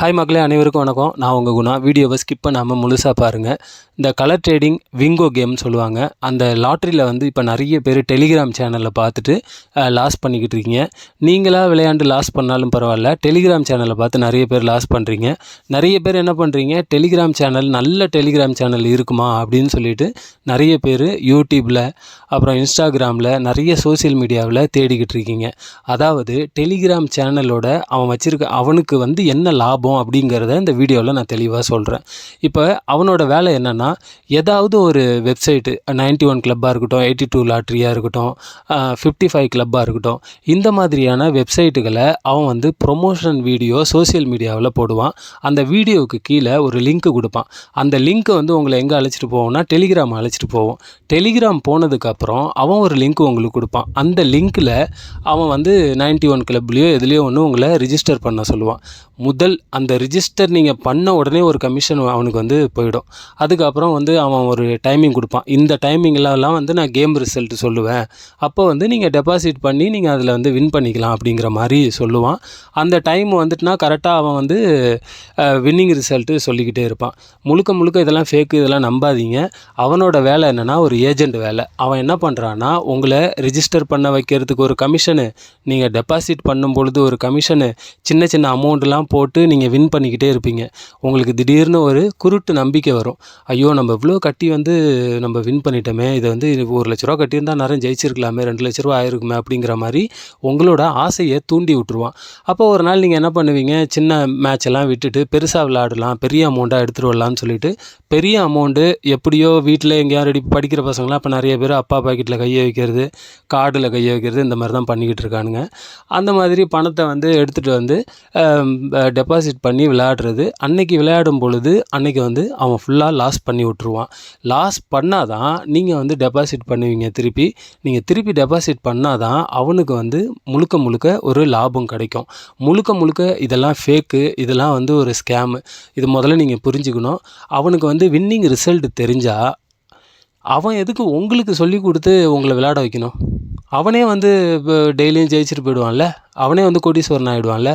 Hi மக்களே அனைவருக்கும் வணக்கம். நான் உங்கள் குணா. வீடியோவை ஸ்கிப் பண்ணாமல் முழுசாக பாருங்கள் இந்த கலர் ட்ரேடிங் விங்கோ கேம்னு சொல்லுவாங்க. அந்த லாட்ரியில் வந்து இப்போ நிறைய பேர் டெலிகிராம் சேனலில் பார்த்துட்டு லாஸ் பண்ணிக்கிட்டு இருக்கீங்க. நீங்களாக விளையாண்டு லாஸ் பண்ணாலும் பரவாயில்ல. டெலிகிராம் சேனலை பார்த்து நிறைய பேர் லாஸ் பண்ணுறீங்க நிறைய பேர் என்ன பண்ணுறீங்க டெலிகிராம் சேனல் நல்ல டெலிகிராம் சேனல் இருக்குமா அப்படின்னு சொல்லிட்டு நிறைய பேர் யூடியூப்பில் அப்புறம் இன்ஸ்டாகிராமில் நிறைய சோசியல் மீடியாவில் தேடிக்கிட்டு இருக்கீங்க. அதாவது டெலிகிராம் சேனலோட அவன் வச்சுருக்க அவனுக்கு வந்து என்ன லாபம்? அப்படிங்கிறத இந்த வீடியோவில் நான் தெளிவாக சொல்கிறேன் இப்போ அவனோட வேலை என்னென்னா ஏதாவது ஒரு வெப்சைட்டு நைன்ட்டி ஒன் கிளப்பாக இருக்கட்டும் எயிட்டி டூ லாட்ரியாக இருக்கட்டும் ஃபிஃப்டி ஃபைவ் கிளப்பாக இருக்கட்டும் இந்த மாதிரியான வெப்சைட்டுகளை அவன் வந்து ப்ரொமோஷன் வீடியோ சோஷியல் மீடியாவில் போடுவான். அந்த வீடியோவுக்கு கீழே ஒரு லிங்க் கொடுப்பான். அந்த லிங்க்கை வந்து உங்களை எங்கே அழைச்சிட்டு போவோம்னா டெலிகிராம் அழைச்சிட்டு போவோம். டெலிகிராம் போனதுக்கப்புறம் அவன் ஒரு லிங்க் உங்களுக்கு கொடுப்பான். அந்த லிங்க்கில் அவன் வந்து நைன்ட்டி ஒன் கிளப்லேயோ எதுலேயோ ஒன்று உங்களை ரிஜிஸ்டர் பண்ண சொல்லுவான். முதல் அந்த ரிஜிஸ்டர் நீங்கள் பண்ண உடனே ஒரு கமிஷன் அவனுக்கு வந்து போயிடும். அதுக்கப்புறம் வந்து அவன் ஒரு டைமிங் கொடுப்பான். இந்த டைமிங்லலாம் வந்து நான் கேம் ரிசல்ட் சொல்லுவேன். அப்போ வந்து நீங்கள் டெபாசிட் பண்ணி நீங்கள் அதில் வந்து வின் பண்ணிக்கலாம் அப்படிங்கிற மாதிரி சொல்லுவான். அந்த டைம் வந்துட்டுனா கரெக்டாக அவன் வந்து வின்னிங் ரிசல்ட்டு சொல்லிக்கிட்டே இருப்பான். முழுக்க முழுக்க இதெல்லாம் ஃபேக்கு இதெல்லாம் நம்பாதீங்க. அவனோட வேலை என்னென்னா ஒரு ஏஜெண்ட் வேலை. அவன் என்ன பண்ணுறான்னா உங்களை ரிஜிஸ்டர் பண்ண வைக்கிறதுக்கு ஒரு கமிஷனு நீங்கள் டெபாசிட் பண்ணும் பொழுது ஒரு கமிஷனு சின்ன சின்ன அமௌண்ட்லாம் போட்டு நீங்கள் வின் பண்ணிக்கிட்டே இருப்பீங்க. உங்களுக்கு திடீர்னு ஒரு குருட்டு நம்பிக்கை வரும். ஐயோ நம்ம இவ்வளோ கட்டி வந்து நம்ம வின் பண்ணிட்டோமே. இதை வந்து ஒரு லட்ச ரூபா கட்டியிருந்தால் நிறைய ஜெயிச்சிருக்கலாமே ரெண்டு லட்ச ரூபா ஆயிருக்குமே அப்படிங்கிற மாதிரி உங்களோட ஆசையை தூண்டி விட்டுருவான். அப்போ ஒரு நாள் நீங்கள் என்ன பண்ணுவீங்க? சின்ன மேட்ச் எல்லாம் விட்டுட்டு பெருசாக விளையாடலாம் பெரிய அமௌண்ட்டாக எடுத்துகிட்டு வரலாம்னு சொல்லிட்டு பெரிய அமௌண்ட்டு எப்படியோ வீட்டில் எங்கேயாவது ரெடி படிக்கிற பசங்களாம் இப்போ நிறைய பேர் அப்பா பாக்கெட்டில் கையை வைக்கிறது கார்டில் கையை வைக்கிறது இந்த மாதிரி தான் பண்ணிக்கிட்டு இருக்கானுங்க. அந்த மாதிரி பணத்தை வந்து எடுத்துகிட்டு வந்து டெபாசிட் பண்ணி விளையாடுறது. அன்னைக்கு விளையாடும் பொழுது அன்னைக்கு வந்து அவன் ஃபுல்லாக லாஸ் பண்ணி விட்ருவான் லாஸ் பண்ணால் தான் நீங்கள் வந்து டெபாசிட் பண்ணுவீங்க திருப்பி. நீங்கள் திருப்பி டெபாசிட் பண்ணால் தான் அவனுக்கு வந்து முழுக்க முழுக்க ஒரு லாபம் கிடைக்கும். முழுக்க முழுக்க இதெல்லாம் ஃபேக்கு இதெல்லாம் வந்து ஒரு ஸ்கேமு இது முதல்ல நீங்கள் புரிஞ்சுக்கணும். அவனுக்கு வந்து வின்னிங் ரிசல்ட் தெரிஞ்சால் அவன் எதுக்கு உங்களுக்கு சொல்லி கொடுத்து உங்களை விளையாட வைக்கணும்? அவனே வந்து இப்போ டெய்லியும் ஜெயிச்சுட்டு போயிடுவான்ல. அவனே வந்து கோடீஸ்வரன் ஆகிடுவான்ல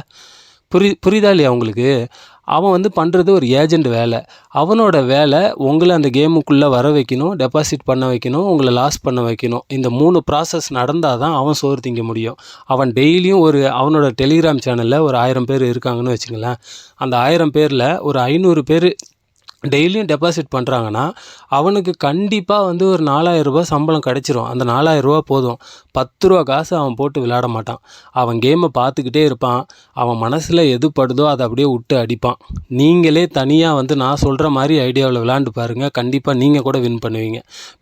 புரி புரியுதா இல்லையா உங்களுக்கு? அவன் வந்து பண்ணுறது ஒரு ஏஜெண்ட் வேலை. அவனோட வேலை உங்களை அந்த கேமுக்குள்ளே வர வைக்கணும் டெபாசிட் பண்ண வைக்கணும் உங்களை லாஸ் பண்ண வைக்கணும். இந்த மூணு ப்ராசஸ் நடந்தால் தான் அவன் சோறு திங்க முடியும். அவன் டெய்லியும் ஒரு அவனோட டெலிகிராம் சேனலில் ஒரு ஆயிரம் பேர் இருக்காங்கன்னு வச்சுங்களேன் அந்த ஆயிரம் பேரில் ஒரு ஐநூறு பேர் டெய்லியும் டெபாசிட் பண்ணுறாங்கன்னா அவனுக்கு கண்டிப்பாக வந்து ஒரு நாலாயிரரூபா சம்பளம் கிடச்சிரும். அந்த நாலாயிரரூபா போதும். பத்து ரூபா காசு அவன் போட்டு விளையாட மாட்டான். அவன் கேமை பார்த்துக்கிட்டே இருப்பான். அவன் மனசில் எது படுதோ அதை அப்படியே விட்டு அடிப்பான். நீங்களே தனியாக வந்து நான் சொல்கிற மாதிரி ஐடியாவில் விளாண்டு பாருங்கள் கண்டிப்பாக நீங்கள் கூட வின் பண்ணுவீங்க.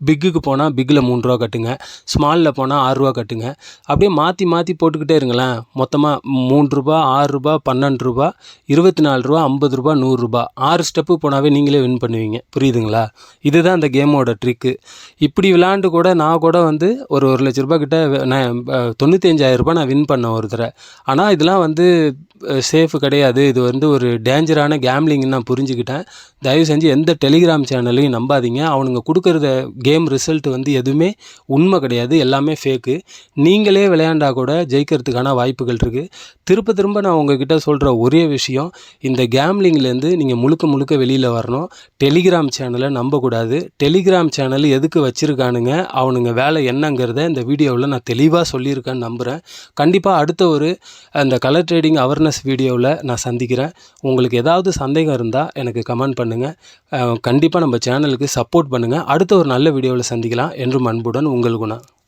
பிக்குக்கு போனால் பிக்கில் மூணு ரூபா கட்டுங்க. ஸ்மாலில் போனால் ஆறுரூவா கட்டுங்க. அப்படியே மாற்றி மாற்றி போட்டுக்கிட்டே இருங்களேன். மொத்தமாக மூன்று ரூபா ஆறுரூபா பன்னெண்டு ரூபா இருபத்தி நாலு ரூபா ஐம்பது ரூபா நூறுரூபா ஆறு ஸ்டெப்பு போனாவே நீங்கள் நீங்களே வின் பண்ணுவீங்க. புரியுதுங்களா? இதுதான் அந்த கேமோட ட்ரிக்கு இப்படி விளாண்டு கூட நான் கூட வந்து ஒரு ஒரு லட்ச ரூபா கிட்ட நான் தொண்ணூற்றி நான் வின் பண்ணேன் ஒரு தடவை ஆனால் இதெல்லாம் வந்து சேஃபு கிடையாது. இது வந்து ஒரு டேஞ்சரான கேம்லிங்னு நான் புரிஞ்சுக்கிட்டேன். தயவு செஞ்சு எந்த டெலிகிராம் சேனலையும் நம்பாதீங்க. அவனுங்க கொடுக்குறத கேம் ரிசல்ட் வந்து எதுவுமே உண்மை கிடையாது. எல்லாமே ஃபேக்கு நீங்களே விளையாண்டா கூட ஜெயிக்கிறதுக்கான வாய்ப்புகள் இருக்குது திரும்ப திரும்ப நான் உங்ககிட்ட சொல்கிற ஒரே விஷயம் இந்த கேம்லிங்லேருந்து நீங்கள் முழுக்க முழுக்க வெளியில் வரணும். டெலிகிராம் சேனலை நம்பக்கூடாது. டெலிகிராம் சேனல் எதுக்கு வச்சுருக்கானுங்க? அவனுங்க வேலை என்னங்கிறத இந்த வீடியோவில் நான் தெளிவாக சொல்லியிருக்கேன்னு நம்புகிறேன் கண்டிப்பாக அடுத்த ஒரு அந்த கலர் ட்ரேடிங் அவர்னஸ் அவேர்னஸ் வீடியோவில் நான் சந்திக்கிறேன். உங்களுக்கு ஏதாவது சந்தேகம் இருந்தால் எனக்கு கமெண்ட் பண்ணுங்கள் கண்டிப்பாக நம்ம சேனலுக்கு சப்போர்ட் பண்ணுங்கள் அடுத்த ஒரு நல்ல வீடியோவில் சந்திக்கலாம். என்றும் அன்புடன் உங்கள் நான்